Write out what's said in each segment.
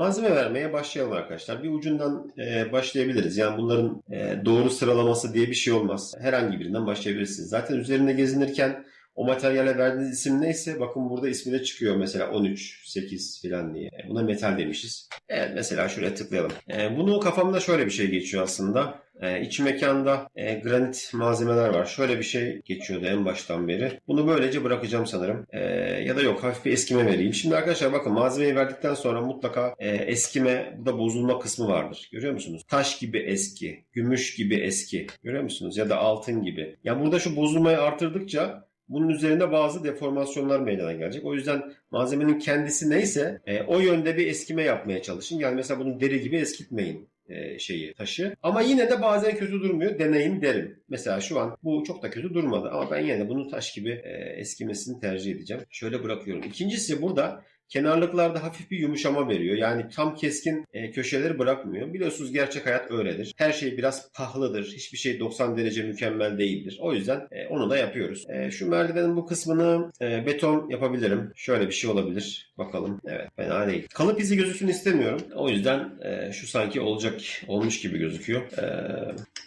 Malzeme vermeye başlayalım arkadaşlar. Bir ucundan e, başlayabiliriz. Yani bunların e, doğru sıralaması diye bir şey olmaz. Herhangi birinden başlayabilirsiniz. Zaten üzerinde gezinirken o materyale verdiğiniz isim neyse bakın burada ismi de çıkıyor mesela 13, 8 falan diye. Buna metal demişiz. Evet mesela şuraya tıklayalım. E, bunu kafamda şöyle bir şey geçiyor aslında. E, iç mekanda e, granit malzemeler var. Şöyle bir şey geçiyordu en baştan beri. Bunu böylece bırakacağım sanırım. E, ya da yok hafif bir eskime vereyim. Şimdi arkadaşlar bakın malzemeyi verdikten sonra mutlaka e, eskime, bu da bozulma kısmı vardır. Görüyor musunuz? Taş gibi eski, gümüş gibi eski. Görüyor musunuz? Ya da altın gibi. Ya burada şu bozulmayı artırdıkça bunun üzerinde bazı deformasyonlar meydana gelecek. O yüzden malzemenin kendisi neyse e, o yönde bir eskime yapmaya çalışın. Yani mesela bunu deri gibi eskitmeyin e, şeyi taşı. Ama yine de bazen kötü durmuyor. Deneyin derim. Mesela şu an bu çok da kötü durmadı ama ben yine de bunu taş gibi e, eskimesini tercih edeceğim. Şöyle bırakıyorum. İkincisi burada kenarlıklarda hafif bir yumuşama veriyor. Yani tam keskin e, köşeleri bırakmıyor. Biliyorsunuz gerçek hayat öyledir. Her şey biraz pahlıdır. Hiçbir şey 90 derece mükemmel değildir. O yüzden e, onu da yapıyoruz. E, şu merdivenin bu kısmını e, beton yapabilirim. Şöyle bir şey olabilir. Bakalım. Evet fena değil. Kalıp izi gözüksün istemiyorum. O yüzden e, şu sanki olacak olmuş gibi gözüküyor. E,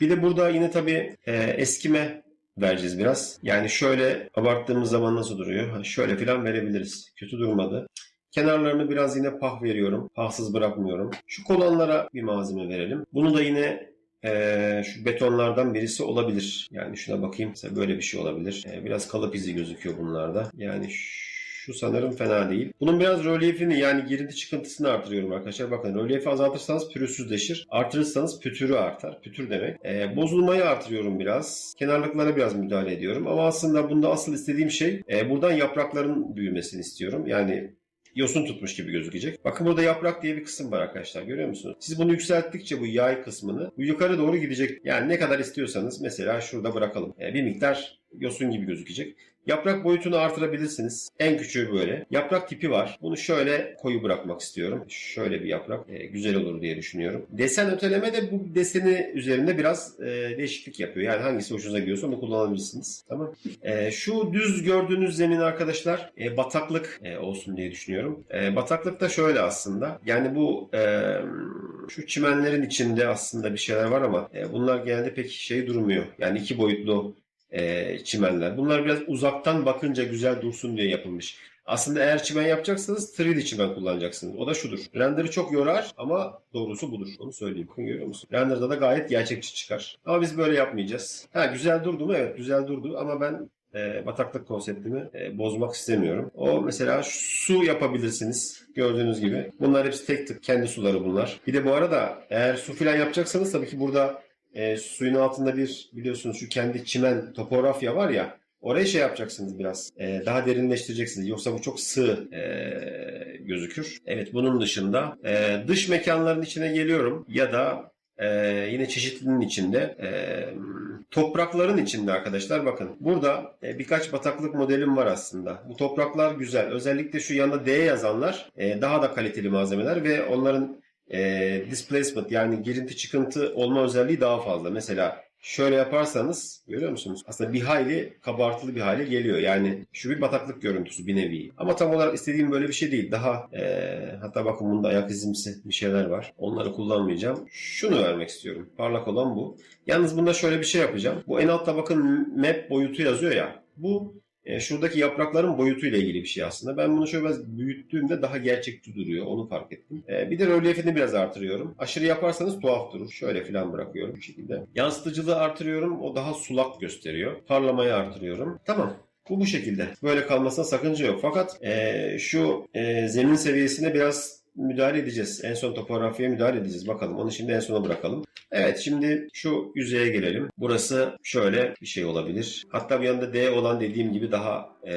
bir de burada yine tabii e, eskime vereceğiz biraz. Yani şöyle abarttığımız zaman nasıl duruyor? Ha, şöyle falan verebiliriz. Kötü durmadı. Kenarlarını biraz yine pah veriyorum. Pahsız bırakmıyorum. Şu kolonlara bir malzeme verelim. Bunu da yine eee, şu betonlardan birisi olabilir. Yani şuna bakayım. Mesela böyle bir şey olabilir. Eee, biraz kalıp izi gözüküyor bunlarda. Yani şu sanırım fena değil. Bunun biraz rölyefini yani girinti çıkıntısını artırıyorum arkadaşlar. Bakın rölyefi azaltırsanız pürüzsüzleşir. Artırırsanız pütürü artar. Pütür demek. Ee, bozulmayı artırıyorum biraz. Kenarlıklara biraz müdahale ediyorum. Ama aslında bunda asıl istediğim şey e, buradan yaprakların büyümesini istiyorum. Yani yosun tutmuş gibi gözükecek. Bakın burada yaprak diye bir kısım var arkadaşlar. Görüyor musunuz? Siz bunu yükselttikçe bu yay kısmını bu yukarı doğru gidecek. Yani ne kadar istiyorsanız mesela şurada bırakalım. Ee, bir miktar yosun gibi gözükecek. Yaprak boyutunu artırabilirsiniz. En küçüğü böyle. Yaprak tipi var. Bunu şöyle koyu bırakmak istiyorum. Şöyle bir yaprak. e, güzel olur diye düşünüyorum. Desen öteleme de bu deseni üzerinde biraz e, değişiklik yapıyor. Yani hangisi hoşunuza gidiyorsa onu kullanabilirsiniz. Tamam. E, şu düz gördüğünüz zemin arkadaşlar e, bataklık e, olsun diye düşünüyorum. E, bataklık da şöyle aslında. Yani bu e, şu çimenlerin içinde aslında bir şeyler var ama e, bunlar genelde pek şey durmuyor. Yani iki boyutlu e, çimenler. Bunlar biraz uzaktan bakınca güzel dursun diye yapılmış. Aslında eğer çimen yapacaksanız 3D çimen kullanacaksınız. O da şudur. Render'ı çok yorar ama doğrusu budur. Onu söyleyeyim. Bakın görüyor musun? Render'da da gayet gerçekçi çıkar. Ama biz böyle yapmayacağız. Ha güzel durdu mu? Evet güzel durdu ama ben e, bataklık konseptimi e, bozmak istemiyorum. O mesela su yapabilirsiniz. Gördüğünüz gibi. Bunlar hepsi tek tık kendi suları bunlar. Bir de bu arada eğer su filan yapacaksanız tabii ki burada e, suyun altında bir biliyorsunuz şu kendi çimen topografya var ya oraya şey yapacaksınız biraz. E, daha derinleştireceksiniz. Yoksa bu çok sığ e, gözükür. Evet bunun dışında e, dış mekanların içine geliyorum ya da e, yine çeşitliliğin içinde e, toprakların içinde arkadaşlar bakın burada e, birkaç bataklık modelim var aslında. Bu topraklar güzel. Özellikle şu yanında D yazanlar e, daha da kaliteli malzemeler ve onların e, displacement yani girinti çıkıntı olma özelliği daha fazla. Mesela şöyle yaparsanız görüyor musunuz? Aslında bir hayli kabartılı bir hale geliyor. Yani şu bir bataklık görüntüsü bir nevi. Ama tam olarak istediğim böyle bir şey değil. Daha e, hatta bakın bunda ayak izimsi bir şeyler var. Onları kullanmayacağım. Şunu vermek istiyorum. Parlak olan bu. Yalnız bunda şöyle bir şey yapacağım. Bu en altta bakın map boyutu yazıyor ya. Bu e, şuradaki yaprakların boyutuyla ilgili bir şey aslında. Ben bunu şöyle biraz büyüttüğümde daha gerçekçi duruyor. Onu fark ettim. E, bir de rölyefini biraz artırıyorum. Aşırı yaparsanız tuhaf durur. Şöyle falan bırakıyorum bu şekilde. Yansıtıcılığı artırıyorum. O daha sulak gösteriyor. Parlamayı artırıyorum. Tamam. Bu bu şekilde. Böyle kalmasına sakınca yok. Fakat e, şu e, zemin seviyesine biraz müdahale edeceğiz. En son topografyaya müdahale edeceğiz. Bakalım. Onu şimdi en sona bırakalım. Evet şimdi şu yüzeye gelelim. Burası şöyle bir şey olabilir. Hatta bir yanda D olan dediğim gibi daha e,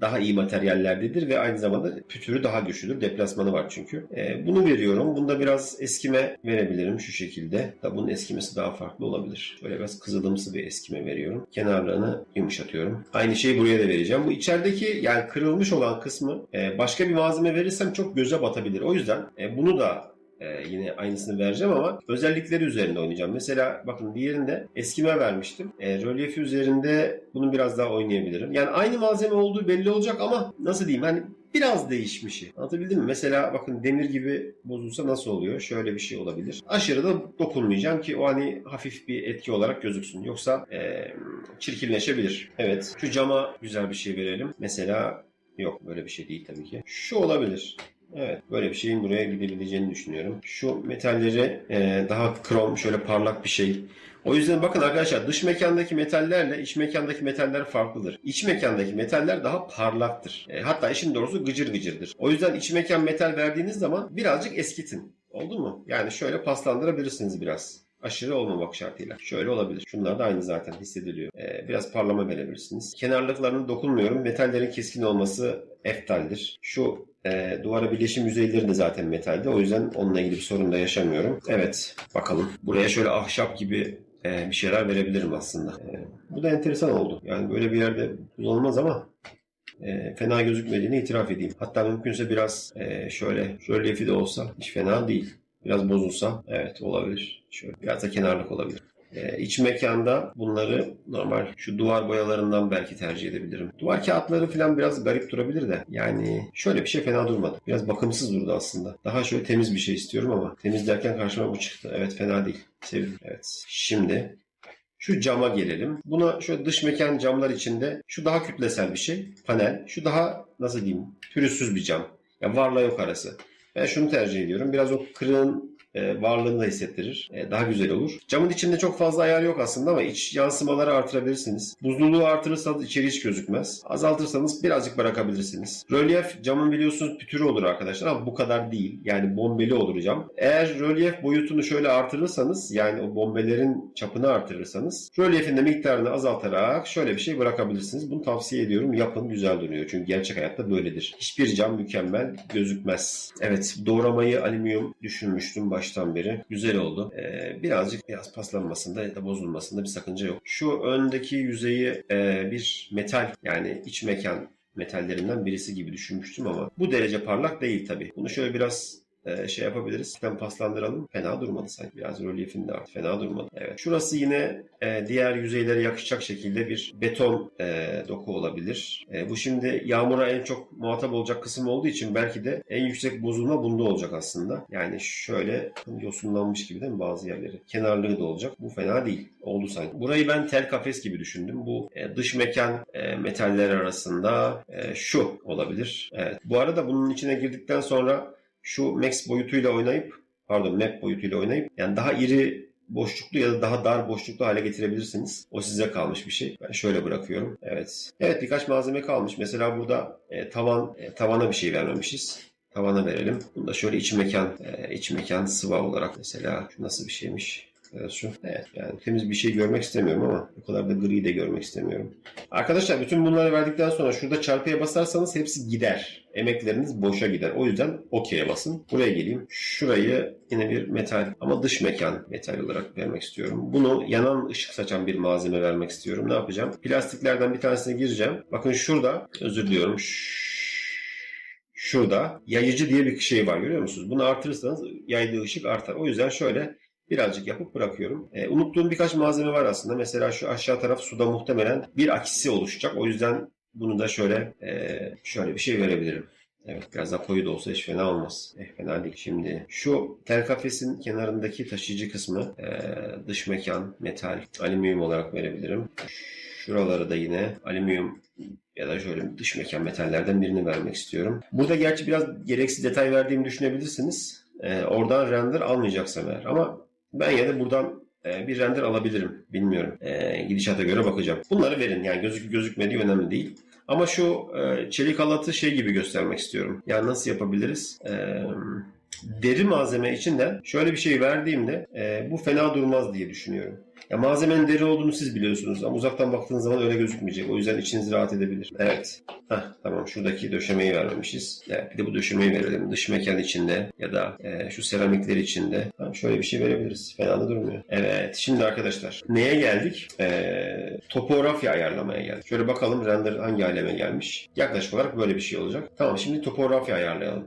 daha iyi materyallerdedir ve aynı zamanda pütürü daha güçlüdür. Deplasmanı var çünkü. E, bunu veriyorum. Bunda biraz eskime verebilirim şu şekilde. Da bunun eskimesi daha farklı olabilir. Böyle biraz kızılımsı bir eskime veriyorum. Kenarlarını yumuşatıyorum. Aynı şeyi buraya da vereceğim. Bu içerideki yani kırılmış olan kısmı e, başka bir malzeme verirsem çok göze batabilir. O yüzden e, bunu da ee, yine aynısını vereceğim ama özellikleri üzerinde oynayacağım. Mesela bakın diğerinde eskime vermiştim. E, rölyefi üzerinde bunu biraz daha oynayabilirim. Yani aynı malzeme olduğu belli olacak ama nasıl diyeyim hani biraz değişmişi. Anlatabildim mi? Mesela bakın demir gibi bozulsa nasıl oluyor? Şöyle bir şey olabilir. Aşırı da dokunmayacağım ki o hani hafif bir etki olarak gözüksün. Yoksa eee, çirkinleşebilir. Evet. Şu cama güzel bir şey verelim. Mesela yok böyle bir şey değil tabii ki. Şu olabilir. Evet böyle bir şeyin buraya gidebileceğini düşünüyorum. Şu metalleri eee, daha krom şöyle parlak bir şey. O yüzden bakın arkadaşlar dış mekandaki metallerle iç mekandaki metaller farklıdır. İç mekandaki metaller daha parlaktır. E, hatta işin doğrusu gıcır gıcırdır. O yüzden iç mekan metal verdiğiniz zaman birazcık eskitin. Oldu mu? Yani şöyle paslandırabilirsiniz biraz. Aşırı olmamak şartıyla. Şöyle olabilir. Şunlar da aynı zaten hissediliyor. E, biraz parlama verebilirsiniz. Kenarlıklarına dokunmuyorum. Metallerin keskin olması eftaldir. Şu e, duvara birleşim yüzeyleri de zaten metalde. O yüzden onunla ilgili bir sorun da yaşamıyorum. Evet bakalım. Buraya şöyle ahşap gibi e, bir şeyler verebilirim aslında. E, bu da enteresan oldu. Yani böyle bir yerde kullanılmaz ama e, fena gözükmediğini itiraf edeyim. Hatta mümkünse biraz e, şöyle rölyefi de olsa hiç fena değil. Biraz bozulsa evet olabilir. Şöyle biraz da kenarlık olabilir. Ee, iç mekanda bunları normal şu duvar boyalarından belki tercih edebilirim. Duvar kağıtları falan biraz garip durabilir de. Yani şöyle bir şey fena durmadı. Biraz bakımsız durdu aslında. Daha şöyle temiz bir şey istiyorum ama temiz derken karşıma bu çıktı. Evet fena değil. Sevdim. Evet. Şimdi şu cama gelelim. Buna şöyle dış mekan camlar içinde şu daha kütlesel bir şey. Panel. Şu daha nasıl diyeyim pürüzsüz bir cam. Ya varla yok arası. Ben şunu tercih ediyorum. Biraz o kırığın e, varlığını da hissettirir. E, daha güzel olur. Camın içinde çok fazla ayar yok aslında ama iç yansımaları artırabilirsiniz. Buzluluğu artırırsanız içeri hiç gözükmez. Azaltırsanız birazcık bırakabilirsiniz. Rölyef camın biliyorsunuz pütürü olur arkadaşlar ama bu kadar değil. Yani bombeli olur cam. Eğer rölyef boyutunu şöyle artırırsanız yani o bombelerin çapını artırırsanız rölyefin de miktarını azaltarak şöyle bir şey bırakabilirsiniz. Bunu tavsiye ediyorum. Yapın güzel duruyor. Çünkü gerçek hayatta böyledir. Hiçbir cam mükemmel gözükmez. Evet doğramayı alüminyum düşünmüştüm baştan beri. Güzel oldu. Ee, birazcık biraz paslanmasında ya da bozulmasında bir sakınca yok. Şu öndeki yüzeyi e, bir metal yani iç mekan metallerinden birisi gibi düşünmüştüm ama bu derece parlak değil tabii. Bunu şöyle biraz e, şey yapabiliriz. Hemen paslandıralım. Fena durmadı sanki. Biraz rölyefinde artık. Fena durmadı. Evet. Şurası yine e, diğer yüzeylere yakışacak şekilde bir beton e, doku olabilir. E, bu şimdi yağmura en çok muhatap olacak kısım olduğu için belki de en yüksek bozulma bunda olacak aslında. Yani şöyle yosunlanmış gibi değil mi bazı yerleri? Kenarlığı da olacak. Bu fena değil. Oldu sanki. Burayı ben tel kafes gibi düşündüm. Bu e, dış mekan e, metaller arasında e, şu olabilir. Evet. Bu arada bunun içine girdikten sonra şu max boyutuyla oynayıp pardon map boyutuyla oynayıp yani daha iri boşluklu ya da daha dar boşluklu hale getirebilirsiniz. O size kalmış bir şey. Ben şöyle bırakıyorum. Evet. Evet birkaç malzeme kalmış. Mesela burada e, tavan e, tavana bir şey vermemişiz. Tavana verelim. Bunu da şöyle iç mekan e, iç mekan sıva olarak mesela şu nasıl bir şeymiş? Şu. Evet yani temiz bir şey görmek istemiyorum ama o kadar da gri de görmek istemiyorum. Arkadaşlar bütün bunları verdikten sonra şurada çarpıya basarsanız hepsi gider. Emekleriniz boşa gider. O yüzden OK'ye basın. Buraya geleyim. Şurayı yine bir metal ama dış mekan metal olarak vermek istiyorum. Bunu yanan ışık saçan bir malzeme vermek istiyorum. Ne yapacağım? Plastiklerden bir tanesine gireceğim. Bakın şurada özür diliyorum. Şurada yayıcı diye bir şey var görüyor musunuz? Bunu artırırsanız yaydığı ışık artar. O yüzden şöyle birazcık yapıp bırakıyorum. E, unuttuğum birkaç malzeme var aslında. Mesela şu aşağı taraf suda muhtemelen bir akisi oluşacak. O yüzden bunu da şöyle e, şöyle bir şey verebilirim. Evet biraz daha koyu da olsa hiç fena olmaz. Eh fena değil. Şimdi şu tel kafesin kenarındaki taşıyıcı kısmı e, dış mekan, metal, alüminyum olarak verebilirim. Şuraları da yine alüminyum ya da şöyle dış mekan metallerden birini vermek istiyorum. Burada gerçi biraz gereksiz detay verdiğimi düşünebilirsiniz. E, oradan render almayacaksam eğer. Ama ben ya da buradan e, bir render alabilirim. Bilmiyorum. E, gidişata göre bakacağım. Bunları verin. Yani gözük gözükmediği önemli değil. Ama şu e, çelik halatı şey gibi göstermek istiyorum. Yani nasıl yapabiliriz? E, deri malzeme içinden şöyle bir şey verdiğimde e, bu fena durmaz diye düşünüyorum. Ya malzemenin deri olduğunu siz biliyorsunuz ama uzaktan baktığınız zaman öyle gözükmeyecek. O yüzden içiniz rahat edebilir. Evet. Heh, tamam şuradaki döşemeyi vermemişiz. Evet, bir de bu döşemeyi verelim. Dış mekan içinde ya da e, şu seramikler içinde. Tamam, şöyle bir şey verebiliriz. Fena da durmuyor. Evet. Şimdi arkadaşlar neye geldik? E, topografya ayarlamaya geldik. Şöyle bakalım render hangi aleme gelmiş. Yaklaşık olarak böyle bir şey olacak. Tamam şimdi topografya ayarlayalım.